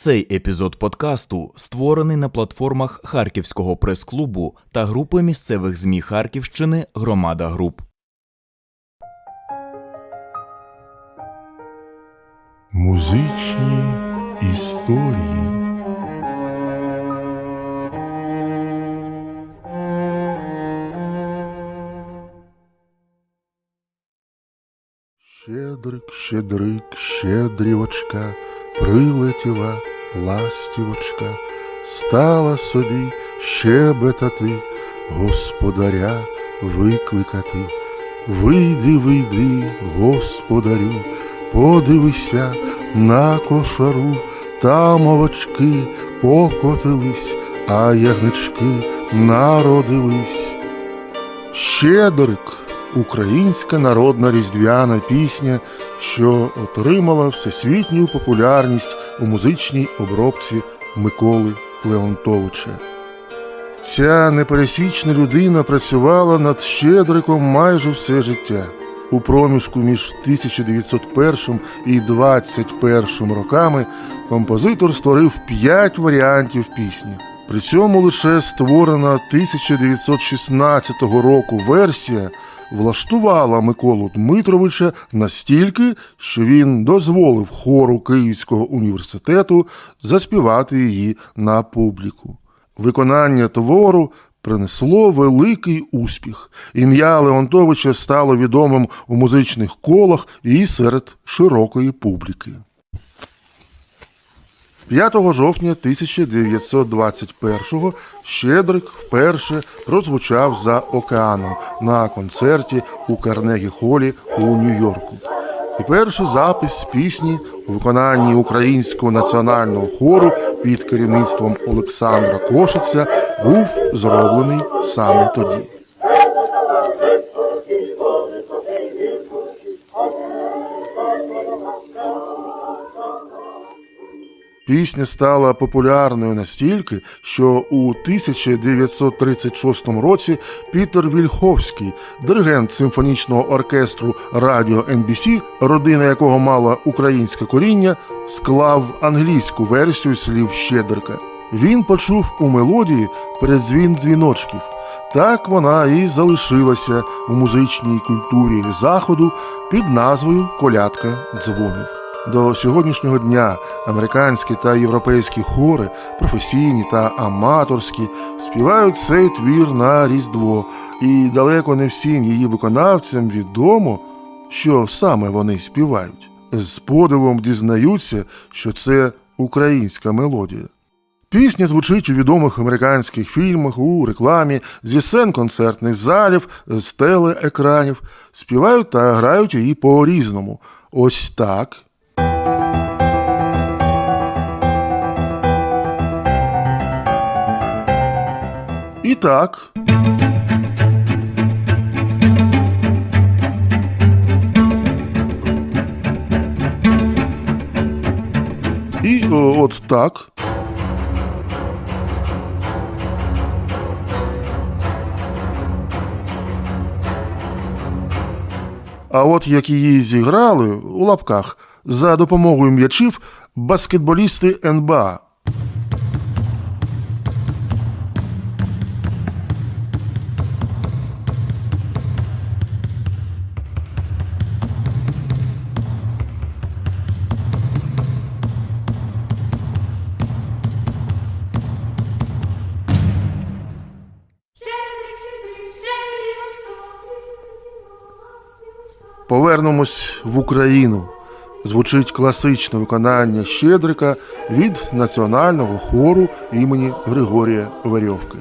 Цей епізод подкасту створений на платформах Харківського прес-клубу та групи місцевих ЗМІ Харківщини Громада Груп. Музичні історії. Щедрик, щедрик, щедрівочка, прилетіла ластівочка, стала собі щебетати, господаря викликати. Вийди, вийди, господарю, подивися на кошару, там овочки покотились, а ягнички народились. Щедрик українська народна різдвяна пісня, що отримала всесвітню популярність у музичній обробці Миколи Леонтовича. Ця непересічна людина працювала над Щедриком майже все життя. У проміжку між 1901 і 21 роками композитор створив п'ять варіантів пісні. При цьому лише створена 1916 року версія влаштувала Миколу Дмитровича настільки, що він дозволив хору Київського університету заспівати її на публіку. Виконання твору принесло великий успіх. Ім'я Леонтовича стало відомим у музичних колах і серед широкої публіки. 5 жовтня 1921-го Щедрик вперше прозвучав за океаном на концерті у Карнегі Холі у Нью-Йорку. І перший запис пісні у виконанні українського національного хору під керівництвом Олександра Кошиця був зроблений саме тоді. Пісня стала популярною настільки, що у 1936 році Пітер Вільховський, диригент симфонічного оркестру Радіо NBC, родина якого мала українське коріння, склав англійську версію слів Щедрика. Він почув у мелодії передзвін дзвіночків. Так вона і залишилася у музичній культурі заходу під назвою Колядка дзвонів. До сьогоднішнього дня американські та європейські хори, професійні та аматорські, співають цей твір на Різдво, і далеко не всім її виконавцям відомо, що саме вони співають. З подивом дізнаються, що це українська мелодія. Пісня звучить у відомих американських фільмах, у рекламі, зі сцен концертних залів, з телеекранів. Співають та грають її по-різному. Ось так. І так. І о, от так. А от як її зіграли у лапках за допомогою м'ячів баскетболісти НБА. Повернемось в Україну. Звучить класичне виконання Щедрика від національного хору імені Григорія Верьовки.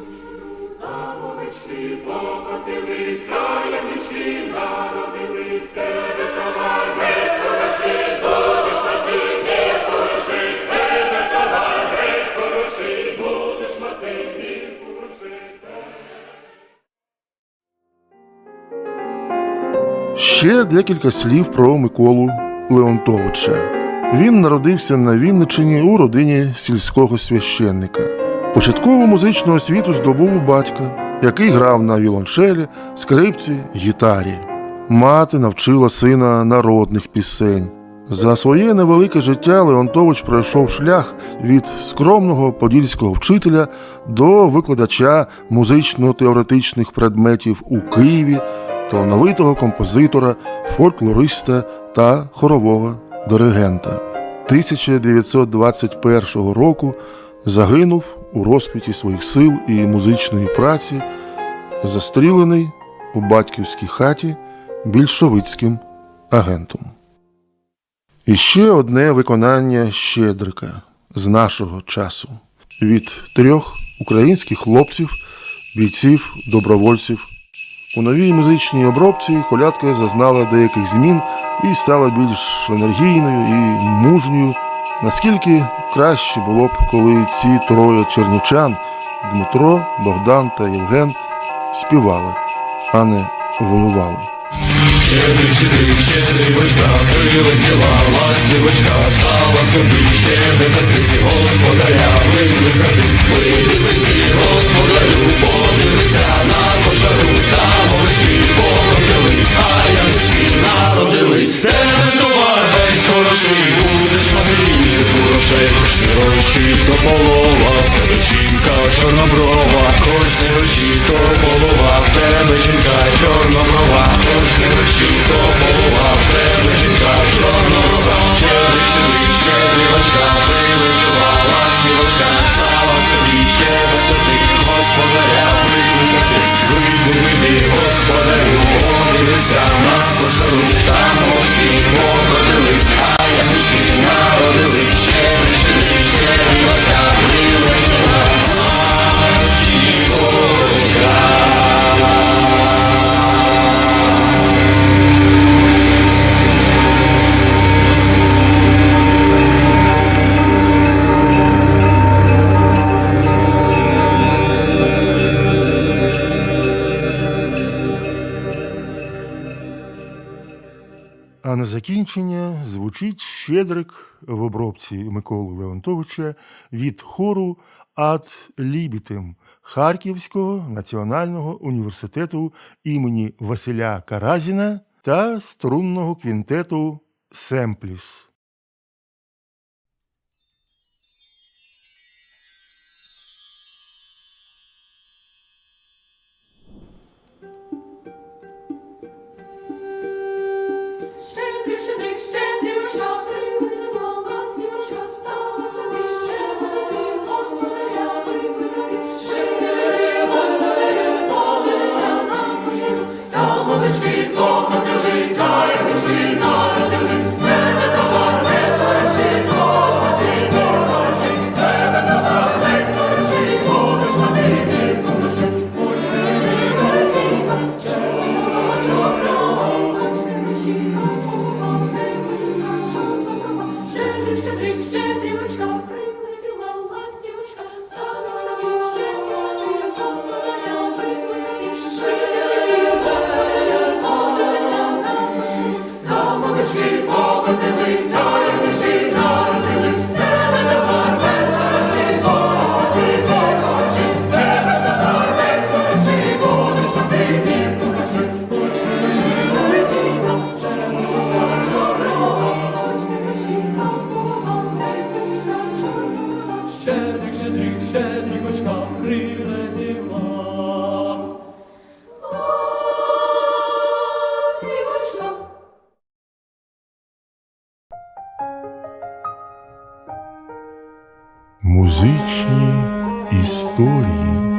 Ще декілька слів про Миколу Леонтовича. Він народився на Вінниччині у родині сільського священника. Початкову музичну освіту здобув у батька, який грав на віолончелі, скрипці, гітарі. Мати навчила сина народних пісень. За своє невелике життя Леонтович пройшов шлях від скромного подільського вчителя до викладача музично-теоретичних предметів у Києві, талановитого композитора, фольклориста та хорового диригента. 1921 року загинув у розквіті своїх сил і музичної праці, застрілений у батьківській хаті більшовицьким агентом. І ще одне виконання Щедрика з нашого часу від трьох українських хлопців, бійців, добровольців. У новій музичній обробці колядка зазнала деяких змін і стала більш енергійною і мужньою. Наскільки краще було б, коли ці троє чернівчан Дмитро, Богдан та Євген співали, а не воювали. Щедрик, щедрик, щедрівочка, прилетіла ластівочка, стала собі щедрити, господаря викликати, вийди, тебе жінка чорноброва, кожні гроші то полова, в тебе жінка чорноброва. Щедрик, щедрик, щедрівочка, прилетіла ластівочка, стала собі щебетати, господаря викликати, вийди, вийди, господарю, подивися на кошару, там очі покотились, а янички народились, закінчення звучить Щедрик в обробці Миколи Леонтовича від хору Ад Лібітем Харківського національного університету імені Василя Каразіна та струнного квінтету Семпліс. Музичні історії.